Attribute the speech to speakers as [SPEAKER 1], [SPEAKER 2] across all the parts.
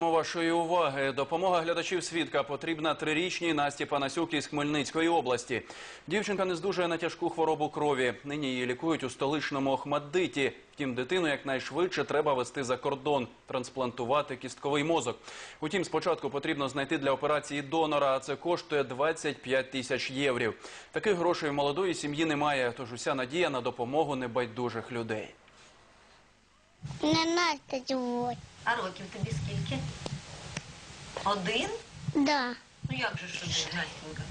[SPEAKER 1] Вашої уваги допомога глядачів свідка потрібна трирічній Насті Панасюк із Хмельницької області. Дівчинка не здужує на тяжку хворобу крові. Нині її лікують у столичному Охмаддиті. Втім, дитину якнайшвидше треба вести за кордон, трансплантувати кістковий мозок. Утім, спочатку потрібно знайти для операції донора, а це коштує 25 тисяч єврів. Таких грошей у молодої сім'ї немає, тож уся надія на допомогу небайдужих людей.
[SPEAKER 2] Не Настя.
[SPEAKER 3] А років тобі скільки? Один?
[SPEAKER 2] Да.
[SPEAKER 3] Ну як же ж один,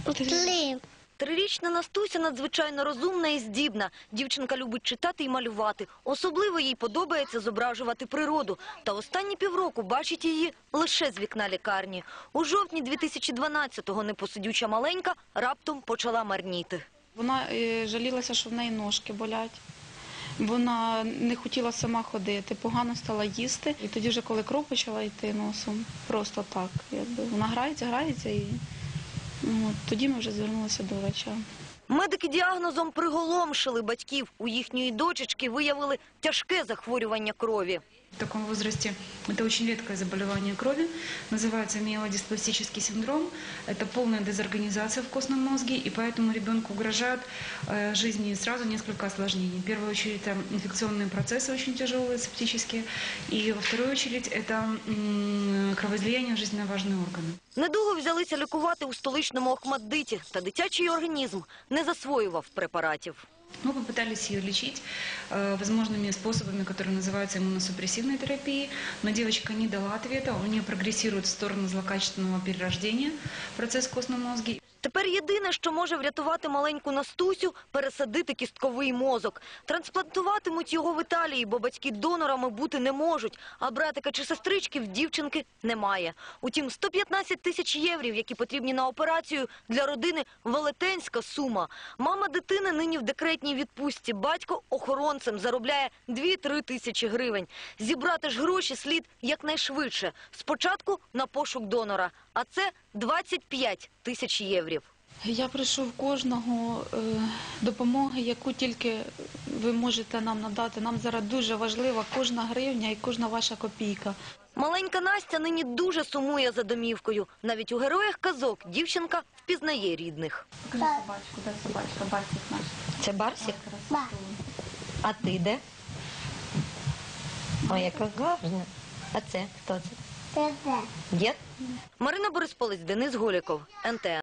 [SPEAKER 3] Настенька?
[SPEAKER 2] Три.
[SPEAKER 4] Трирічна Настуся надзвичайно розумна і здібна. Дівчинка любить читати і малювати. Особливо їй подобається зображувати природу. Та останні півроку бачить її лише з вікна лікарні. У жовтні 2012-го непосидюча маленька раптом почала марніти.
[SPEAKER 5] Вона е, жалілася, що в неї ножки болять. Вона не хотіла сама ходити, погано стала їсти. І тоді, вже коли кров почала йти носом, просто так, якби вона грається, грається і ну, от, тоді ми вже звернулися до врача.
[SPEAKER 4] Медики діагнозом приголомшили батьків. У їхньої дочечки виявили тяжке захворювання крові.
[SPEAKER 6] В таком возрасте это очень редкое заболевание крови, называется миелодиспластический синдром. Это полная дезорганизация в костном мозге, и поэтому ребенку угрожают э, жизни сразу несколько осложнений. В первую очередь это инфекционные процессы очень тяжелые, септические, и во вторую очередь это м, кровоизлияние в жизненно важные органы.
[SPEAKER 4] Недовго взялися лікувати у столичному Охмаддиті, та дитячий організм не засвоював препаратів.
[SPEAKER 6] Мы попытались ее лечить э, возможными способами, которые называются иммуносупрессивной терапией, но девочка не дала ответа, у нее прогрессирует в сторону злокачественного перерождения процесс в костном мозге.
[SPEAKER 4] Тепер єдине, що може врятувати маленьку Настусю – пересадити кістковий мозок. Трансплантуватимуть його в Італії, бо батьки донорами бути не можуть, а братика чи сестрички в дівчинки немає. Утім, 115 тисяч єврів, які потрібні на операцію, для родини – велетенська сума. Мама дитини нині в декретній відпустці, батько охоронцем заробляє 2-3 тисячі гривень. Зібрати ж гроші слід якнайшвидше. Спочатку на пошук донора, а це 25 тисяч єврів.
[SPEAKER 5] Я прошу в кожного е, допомоги, яку тільки ви можете нам надати. Нам зараз дуже важлива кожна гривня і кожна ваша копійка.
[SPEAKER 4] Маленька Настя нині дуже сумує за домівкою. Навіть у героях казок дівчинка впізнає рідних.
[SPEAKER 5] Покажи собачку, де собачка, Барсик наш.
[SPEAKER 3] Це Барсик?
[SPEAKER 2] Ба.
[SPEAKER 3] А ти де? Ой, яка гарна. А це хто це?
[SPEAKER 2] Це
[SPEAKER 3] Є?
[SPEAKER 4] Марина Борисполець, Денис Голіков, НТН.